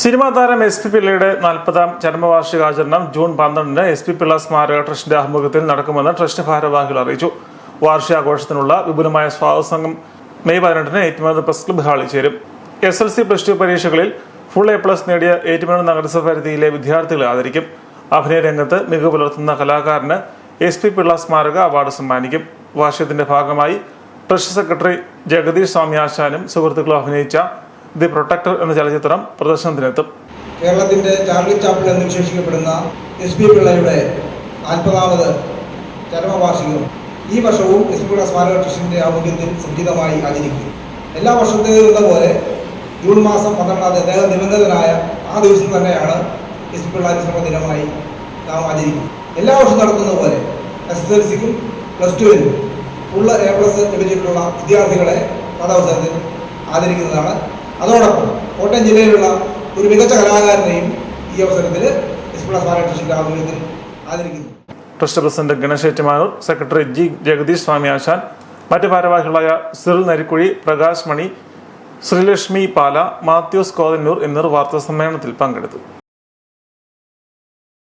Cinema താരം S P പിള്ളയുടെ നാൽപ്പതാം ചരമവാർഷികാചരണം ജൂൺ പന്ത്രണ്ടിന് എസ് പി പിള്ള സ്മാരക ട്രസ്റ്റിന്റെ ആഭിമുഖ്യത്തിൽ നടക്കുമെന്ന് ട്രസ്റ്റ് ഭാരവാഹികൾ അറിയിച്ചു. വാർഷികാഘോഷത്തിനുള്ള വിപുലമായ സ്വാഗത സംഘം മെയ് പതിനെട്ടിന് ഏറ്റുമാനൂർ പ്രസ് ക്ലബ് ഹാളിൽ ചേരും. S L C plus two പരീക്ഷകളിൽ ഫുൾ എ പ്ലസ് നേടിയ ഏറ്റുമാനൂർ നഗരസഭ പരിധിയിലെ വിദ്യാർത്ഥികളെ ആദരിക്കും. അഭിനയ രംഗത്ത് മികവ് പുലർത്തുന്ന കലാകാരന് എസ് പി പിള്ള സ്മാരക അവാർഡ് സമ്മാനിക്കും. വാർഷികത്തിന്റെ ഭാഗമായി ട്രസ്റ്റ് സെക്രട്ടറി ജഗദീഷ് സ്വാമി ആശാനും സുഹൃത്തുക്കളും അഭിനയിച്ച ദി പ്രൊട്ടക്ടർ എന്ന ചലച്ചിത്രം പ്രദർശനത്തിനെത്തും. കേരളത്തിന്റെ ചാർലി ചാപ്പിൾ എന്ന് വിശേഷിക്കപ്പെടുന്ന എസ് പി പിള്ളയുടെ നാൽപ്പതാമത് ചരമവാർഷികം ഈ വർഷവും എസ് പി പിള്ള സ്മാരക ട്രസ്റ്റിന്റെ ആഭിമുഖ്യത്തിൽ സംഗീതമായി ആചരിക്കും. എല്ലാ വർഷത്തേതും എന്ന പോലെ ജൂൺ മാസം പന്ത്രണ്ടാം തീയതി അദ്ദേഹം നിബന്ധനായ ആ ദിവസം തന്നെയാണ് എസ് പി പിള്ള അനുസ്മരണ ദിനമായി നാം ആചരിക്കും എല്ലാ വർഷവും നടത്തുന്ന പോലെ എസ് എസ് എൽ സിക്കും പ്ലസ് ടുവിനും ഫുള്ള് എ പ്ലസ് ലഭിച്ചിട്ടുള്ള വിദ്യാർത്ഥികളെ അതവസരത്തിൽ ആദരിക്കുന്നതാണ് അതോടൊപ്പം കോട്ടയം ജില്ലയിലുള്ള ഒരു മികച്ച കലാകാരനെയും ഈ അവസരത്തിൽ എസ് പി സ്മാരക ട്രസ്റ്റിന്റെ ആഭിമുഖ്യത്തിൽ ആദരിക്കുന്നു. Trust president Ganesh Ettumanoor secretary G Jagadeesh Swami Asan മറ്റ് ഭാരവാഹികളായ സിറിൽ നരിക്കുഴി പ്രകാശ് മണി ശ്രീലക്ഷ്മി പാല മാത്യൂസ് കോതന്നൂർ എന്നിവർ വാർത്താ സമ്മേളനത്തിൽ പങ്കെടുത്തു.